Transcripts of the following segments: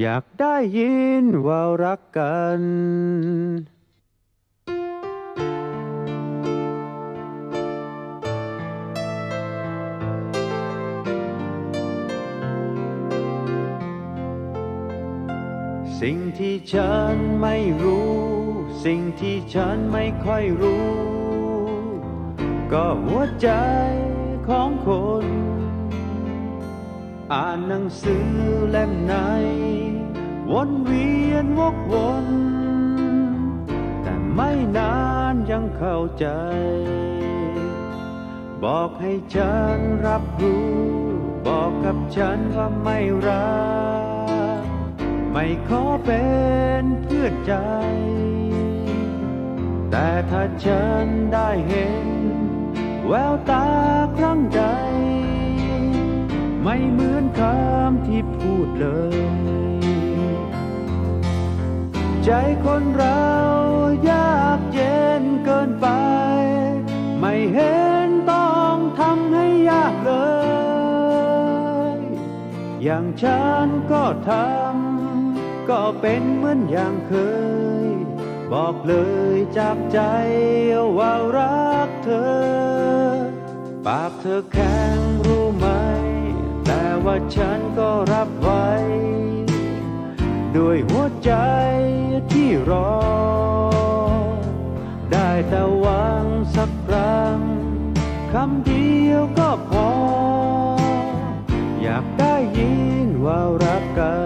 อยากได้ยินว่ารักกัน สิ่งที่ฉันไม่รู้ สิ่งที่ฉันไม่ค่อยรู้ ก็หัวใจของคน อ่านหนังสือเล่มไหน วนเวียนวกวน แต่ไม่นานยังเข้าใจ บอกให้ฉันรับรู้ บอกกับฉันว่าไม่รัก ไม่ขอเป็นเพื่อนใจ แต่ถ้าฉันได้เห็น แววตาครั้งใดไม่เหมือนคำที่พูดเลย ใจคนเรายากเย็นเกินไป ไม่เห็นต้องทำให้ยากเลย อย่างฉันก็ทำก็เป็นเหมือนอย่างเคย บอกเลยจากใจว่ารักเธอ ปากเธอแข็งรู้ไหม แต่ว่าฉันก็รับไว้ ด้วยหัวใจที่รอ ได้แต่หวังสักครั้งคำเดียวก็พอ อยากได้ยินว่ารักกัน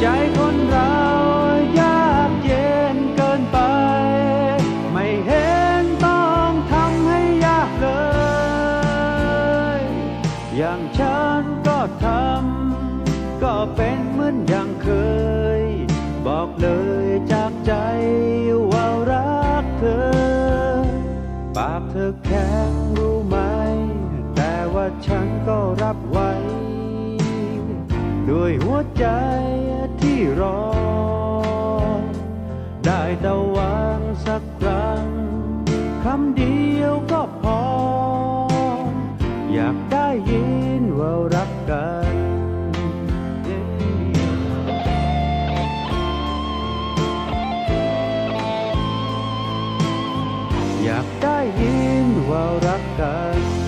ใจคนเรายากเย็นเกินไป ไม่เห็นต้องทำให้ยากเลย อย่างฉันก็ทำก็เป็นเหมือนอย่างเคย บอกเลยจากใจว่ารักเธอ ปากเธอแข็งรู้ไหม แต่ว่าฉันก็รับไว้ ด้วยหัวใจที่รอ ได้แต่วังสักครั้งคำเดียวก็พอ อยากได้ยินว่ารักกันอยากได้ยินว่ารักกัน